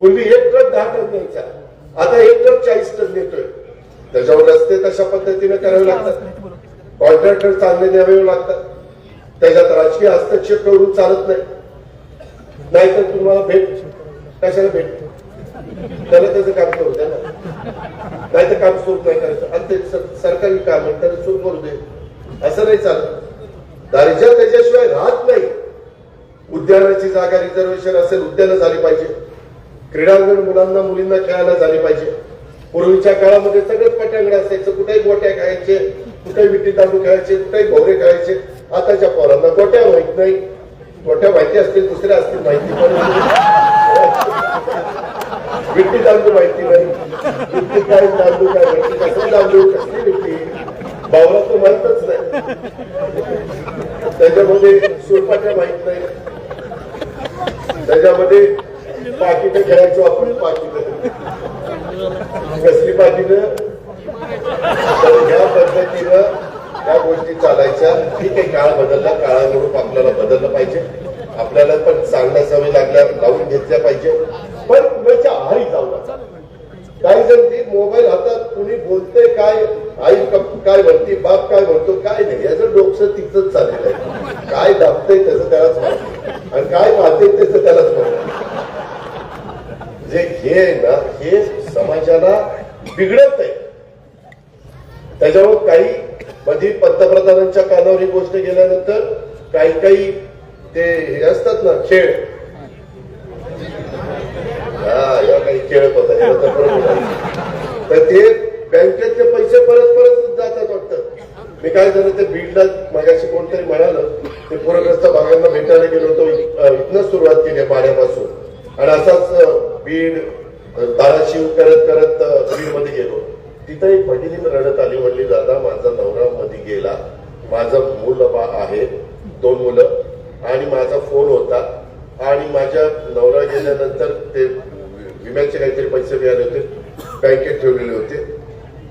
पूर्वी एक ट्रक दहा टन न्यायचा. आता एक ट्रक चाळीस टन नेतोय. त्याच्यावर रस्ते तशा पद्धतीने करावे लागतात. कॉन्ट्रॅक्टर चालणे द्यावे लागतात. त्याच्यात राजकीय हस्तक्षेप करून चालत नाही. नाहीतर तुम्हाला भेट कशाला भेट? त्याला त्याचं काम करू द्या ना. नाही तर काम सुरू नाही करायचं. आणि ते सर- सरकारी काम आहे त्याला सुरू करू दे. असं नाही चालत. दारिद्र्य त्याच्याशिवाय राहत नाही. उद्यानाची जागा रिझर्वेशन असेल उद्यानं झाली पाहिजे. क्रीडांगण मुलांना मुलींना खेळायला झाली पाहिजे. पूर्वीच्या काळामध्ये सगळेच पटांगण असायचं कुठेही गोट्या खेळायचे कुठेही विटी दांडू खेळायचे कुठेही भोवरे खेळायचे. आताच्या पोरांना गोट्या माहीत नाही. गोट्या माहिती असतील दुसऱ्या असतील माहिती पण विट्टी दांडू माहिती नाही. विट्टी काय दांडू काय माहिती कसं दांडू कसली विट्टी भावला तो माहितच नाही. त्याच्यामध्ये सुरपाट्या माहीत नाही. त्याच्यामध्ये पाकिट खेळायचो आपण पाकिट. कसली पाकिट? तर ह्या पद्धतीनं त्या गोष्टी चालायच्या. ठीक आहे काळ बदलला काळानुरूप आपल्याला बदललं पाहिजे. आपल्याला पण चांगल्या सवय लागल्या लावून घेतल्या पाहिजे. पण कुणाच्या आहारी जाऊ नका. काही जण ती मोबाईल हातात कुणी बोलते काय आई काय म्हणते बाप काय म्हणतो काय नाही. याचं डोकसं तिथंच चाललेलं आहे. काय दाबतंय त्याचं त्यालाच माहिती. आणि काय पाहते त्याचं त्यालाच माहिती. जे हे आहे ना हे समाजाला बिघडत आहे. त्याच्यावर काही मधी पंतप्रधानांच्या कानावर ही गोष्ट गेल्यानंतर काही काही ते हे असतात ना खेळ. हा या काही खेळत होता हे बरोबर तर ते बँकेतले पैसे परत परत जातात वाटत. मी काय झालं ते बीडला मगाशी कोणतरी म्हणालं ते पूरग्रस्त भागांना भेटायला गेलो होतो इथनं सुरुवात केली पाण्यापासून आणि असाच बीड अं, धाराशिव करत करत बीडमध्ये गेलो. तिथं एक भगिनी रडत आली म्हणली दादा माझा नवरा मध्ये गेला. माझं मूल बा आहे दोन मुलं आणि माझा फोन होता. आणि माझ्या नवरा गेल्यानंतर ते विम्याचे काहीतरी पैसे मिळाले होते बँकेत ठेवलेले होते.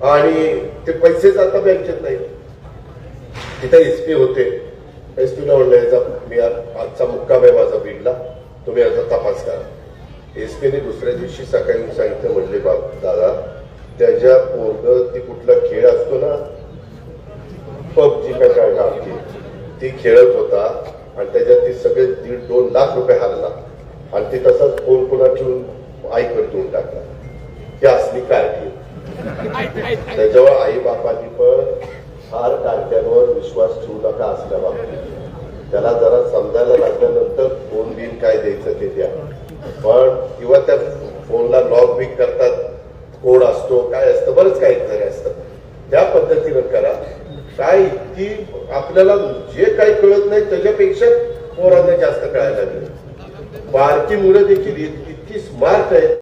आणि ते पैसेच आता बँकेत नाही तिथे एसपी होते. एसपीला म्हणलं याचा मी आजचा मुक्काम आहे माझा बीडला. तुम्ही याचा तपास करा. एसपीने दुसऱ्या दिवशी सकाळी सांगितलं म्हणले बाप दादा त्याच्या पोरग ती कुठला खेळ असतो ना पबजी का काय नाव ती खेळत होता आणि त्याच्यात ती सगळे दीड दोन लाख रुपये हरला आणि ती तसाच फोन पुन्हा ठेवून आईकडे देऊन टाकला. ही असली कारकी त्याच्यावर आई बापांनी पण फार कारक्यांवर विश्वास ठेवू नका असल्या बाबतीत. त्याला जरा समजायला लागल्यानंतर फोन बिन काय द्यायचं ते द्या. पण किंवा त्या फोनला लॉक बिक करतात कोड असतो काय असतं बरंच काही तरी असतं. त्या पद्धतीनं करा. काय इतकी आपल्याला जे काही कळत नाही त्याच्यापेक्षा पोरांना जास्त कळायला लागेल. बारकी मुलं देखील इतकी स्मार्ट आहेत.